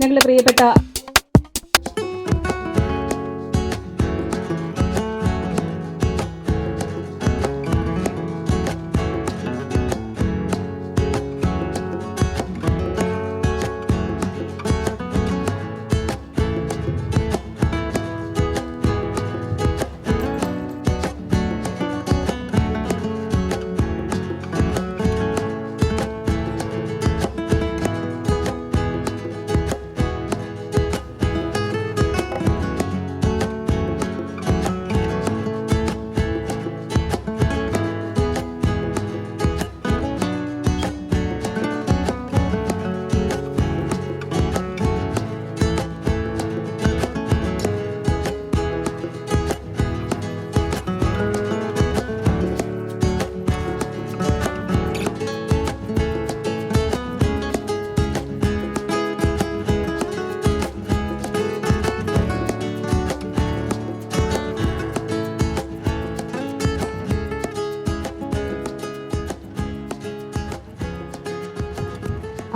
ഞങ്ങളുടെ പ്രിയപ്പെട്ട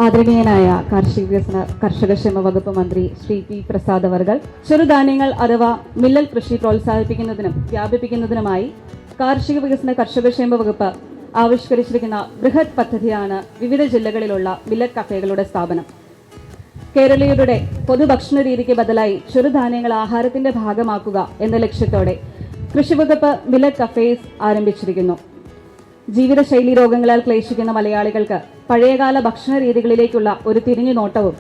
ആദരണീയനായ കാർഷിക വികസന കർഷകക്ഷേമ വകുപ്പ് മന്ത്രി ശ്രീ പി പ്രസാദ് അവർകൾ ചെറുധാന്യങ്ങൾ അഥവാ മില്ലൽ കൃഷി പ്രോത്സാഹിപ്പിക്കുന്നതിനും വ്യാപിപ്പിക്കുന്നതിനുമായി കാർഷിക വികസന കർഷകക്ഷേമ വകുപ്പ് ആവിഷ്കരിച്ചിരിക്കുന്ന ബൃഹത് പദ്ധതിയാണ് വിവിധ ജില്ലകളിലുള്ള മില്ലറ്റ് കഫേകളുടെ സ്ഥാപനം. കേരളീയരുടെ പൊതുഭക്ഷണ രീതിക്ക് ബദലായി ചെറുധാന്യങ്ങൾ ആഹാരത്തിന്റെ ഭാഗമാക്കുക എന്ന ലക്ഷ്യത്തോടെ കൃഷി വകുപ്പ് മില്ലറ്റ് കഫേസ് ആരംഭിച്ചിരിക്കുന്നു. ജീവിതശൈലി രോഗങ്ങളാൽ ക്ലേശിക്കുന്ന മലയാളികൾക്ക് പഴയകാല ഭക്ഷണ രീതികളിലേക്കുള്ള ഒരു തിരിഞ്ഞു നോട്ടവും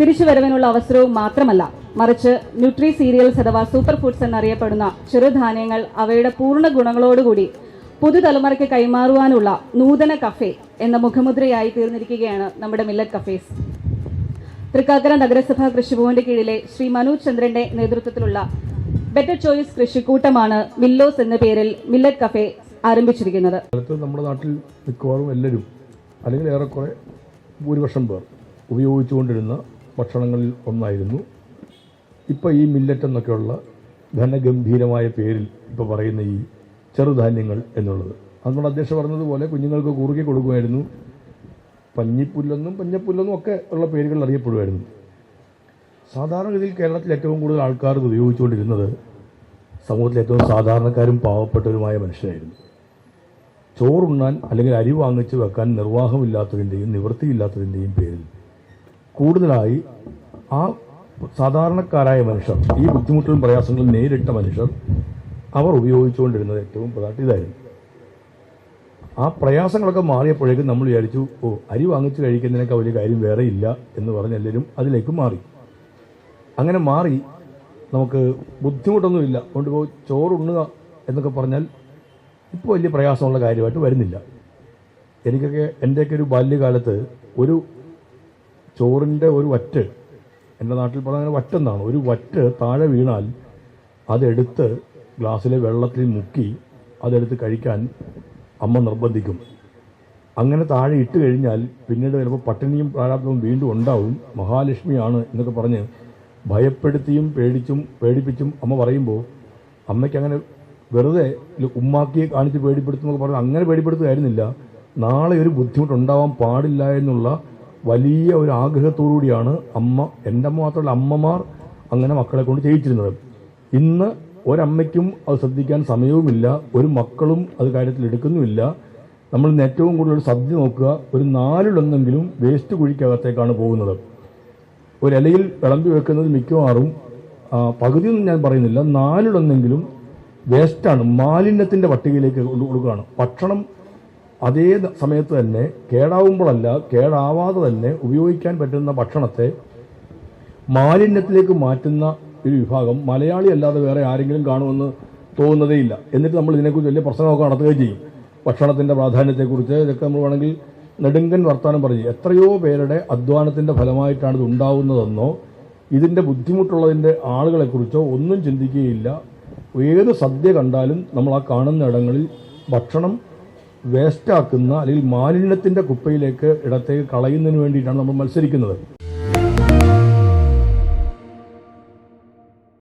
തിരിച്ചുവരവിനുള്ള അവസരവും മാത്രമല്ല മറിച്ച് ന്യൂട്രി സീരിയൽസ് അഥവാ സൂപ്പർ ഫുഡ്സ് എന്നറിയപ്പെടുന്ന ചെറുധാന്യങ്ങൾ അവയുടെ പൂർണ ഗുണങ്ങളോടുകൂടി പുതുതലമുറയ്ക്ക് കൈമാറുവാനുള്ള നൂതന കഫേ എന്ന മുഖമുദ്രയായി തീർന്നിരിക്കുകയാണ് നമ്മുടെ മില്ലറ്റ് കഫേസ്. തൃക്കാക്കര നഗരസഭാ കൃഷിഭവന്റെ കീഴിലെ ശ്രീ മനോജ് ചന്ദ്രന്റെ നേതൃത്വത്തിലുള്ള ബെറ്റർ ചോയ്സ് കൃഷിക്കൂട്ടമാണ് മില്ലോസ് എന്ന പേരിൽ മില്ലറ്റ് കഫേ ആരംഭിച്ചിരിക്കുന്നത്. നമ്മുടെ നാട്ടിൽ മിക്കവാറും എല്ലാവരും അല്ലെങ്കിൽ ഏറെക്കുറെ ഭൂരിപക്ഷം പേർ ഉപയോഗിച്ചുകൊണ്ടിരുന്ന ഭക്ഷണങ്ങളിൽ ഒന്നായിരുന്നു. ഇപ്പോൾ ഈ മില്ലറ്റ് എന്നൊക്കെയുള്ള ഘനഗംഭീരമായ പേരിൽ ഇപ്പോൾ പറയുന്ന ഈ ചെറുധാന്യങ്ങൾ എന്നുള്ളത്. അത് നമ്മുടെ അധ്യക്ഷ പറഞ്ഞതുപോലെ കുഞ്ഞുങ്ങൾക്ക് കുറുകി കൊടുക്കുമായിരുന്നു. പഞ്ഞിപ്പുല്ലെന്നും പഞ്ഞപ്പുല്ലെന്നും ഒക്കെ ഉള്ള പേരുകൾ അറിയപ്പെടുമായിരുന്നു. സാധാരണഗതിയിൽ കേരളത്തിൽ ഏറ്റവും കൂടുതൽ ആൾക്കാർ ഉപയോഗിച്ചുകൊണ്ടിരുന്നത് സമൂഹത്തിലെ ഏറ്റവും സാധാരണക്കാരും പാവപ്പെട്ടവരുമായ മനുഷ്യരായിരുന്നു. ചോറുണ്ണാൻ അല്ലെങ്കിൽ അരി വാങ്ങിച്ച് വെക്കാൻ നിർവാഹമില്ലാത്തതിന്റെയും നിവൃത്തിയില്ലാത്തതിന്റെയും പേരിൽ കൂടുതലായി ആ സാധാരണക്കാരായ മനുഷ്യർ ഈ ബുദ്ധിമുട്ടുകളും പ്രയാസങ്ങളും നേരിട്ട മനുഷ്യർ അവർ ഉപയോഗിച്ചുകൊണ്ടിരുന്നത് ഏറ്റവും പ്രധാന ഇതായിരുന്നു. ആ പ്രയാസങ്ങളൊക്കെ മാറിയപ്പോഴേക്കും നമ്മൾ വിചാരിച്ചു ഓ അരി വാങ്ങിച്ചു കഴിക്കുന്നതിനൊക്കെ വലിയ കാര്യം വേറെ ഇല്ല എന്ന് പറഞ്ഞ് എല്ലാവരും അതിലേക്ക് മാറി. അങ്ങനെ മാറി നമുക്ക് ബുദ്ധിമുട്ടൊന്നുമില്ല. അതുകൊണ്ട് ചോറുണ്ണുക എന്നൊക്കെ പറഞ്ഞാൽ ഇപ്പോൾ വലിയ പ്രയാസമുള്ള കാര്യമായിട്ട് വരുന്നില്ല. എനിക്കൊക്കെ എന്റെയൊക്കെ ഒരു ബാല്യകാലത്ത് ഒരു ചോറിന്റെ ഒരു വറ്റ് എന്റെ നാട്ടിൽ അങ്ങനെ വറ്റെന്നാണ് ഒരു വറ്റ് താഴെ വീണാൽ അതെടുത്ത് ഗ്ലാസ്സിലെ വെള്ളത്തിൽ മുക്കി അതെടുത്ത് കഴിക്കാൻ അമ്മ നിർബന്ധിക്കും. അങ്ങനെ താഴെ ഇട്ട് കഴിഞ്ഞാൽ പിന്നീട് ചിലപ്പോൾ പട്ടിണിയും പ്രാരാബ്ദവും വീണ്ടും ഉണ്ടാവും. മഹാലക്ഷ്മിയാണ് എന്നൊക്കെ പറഞ്ഞ് ഭയപ്പെടുത്തിയും പേടിച്ചും പേടിപ്പിച്ചും അമ്മ പറയുമ്പോൾ അമ്മയ്ക്ക് അങ്ങനെ വെറുതെ ഉമ്മാക്കിയെ കാണിച്ച് പേടിപ്പെടുത്തുന്നൊക്കെ പറഞ്ഞു അങ്ങനെ പേടിപ്പെടുത്തുകയായിരുന്നില്ല. നാളെ ഒരു ബുദ്ധിമുട്ടുണ്ടാവാൻ പാടില്ല എന്നുള്ള വലിയ ഒരു ആഗ്രഹത്തോടുകൂടിയാണ് അമ്മ എന്റെ അമ്മ മാത്രമല്ല അമ്മമാർ അങ്ങനെ മക്കളെ കൊണ്ട് ചെയ്യിച്ചിരുന്നത്. ഇന്ന് ഒരമ്മയ്ക്കും അത് ശ്രദ്ധിക്കാൻ സമയവുമില്ല ഒരു മക്കളും അത് കാര്യത്തിൽ എടുക്കുന്നുമില്ല. നമ്മൾ ഏറ്റവും കൂടുതൽ സദ്യ നോക്കുക ഒരു നാലിലൊന്നെങ്കിലും വേസ്റ്റ് കുഴിക്കകത്തേക്കാണ് പോകുന്നത്. ഒരു വിളമ്പി വെക്കുന്നത് മിക്കവാറും പകുതിയൊന്നും ഞാൻ പറയുന്നില്ല നാലിലൊന്നെങ്കിലും വേസ്റ്റാണ്. മാലിന്യത്തിന്റെ പട്ടികയിലേക്ക് കൊടുക്കുകയാണ് ഭക്ഷണം അതേ സമയത്ത് തന്നെ കേടാവുമ്പോഴല്ല കേടാവാതെ തന്നെ ഉപയോഗിക്കാൻ പറ്റുന്ന ഭക്ഷണത്തെ മാലിന്യത്തിലേക്ക് മാറ്റുന്ന ഒരു വിഭാഗം. മലയാളി അല്ലാതെ വേറെ ആരെങ്കിലും കാണുമെന്ന് തോന്നുന്നതേ ഇല്ല എന്നിട്ട് നമ്മൾ ഇതിനെക്കുറിച്ച് വലിയ പ്രശ്നമൊക്കെ നടത്തുകയും ചെയ്യും. ഭക്ഷണത്തിന്റെ പ്രാധാന്യത്തെക്കുറിച്ച് ഇതൊക്കെ നമ്മൾ വേണമെങ്കിൽ നെടുങ്കൻ വർത്താനം പറഞ്ഞു എത്രയോ പേരുടെ അധ്വാനത്തിന്റെ ഫലമായിട്ടാണ് ഇത് ഉണ്ടാവുന്നതെന്നോ ഇതിന്റെ ബുദ്ധിമുട്ടുള്ളതിന്റെ ആളുകളെക്കുറിച്ചോ ഒന്നും ചിന്തിക്കുകയില്ല. ഏത് സദ്യ കണ്ടാലും നമ്മൾ ആ കാണുന്ന ഇടങ്ങളിൽ ഭക്ഷണം വേസ്റ്റാക്കുന്ന അല്ലെങ്കിൽ മാലിന്യത്തിന്റെ കുപ്പയിലേക്ക് ഇടത്തേക്ക് കളയുന്നതിന് വേണ്ടിയിട്ടാണ് നമ്മൾ മത്സരിക്കുന്നത്.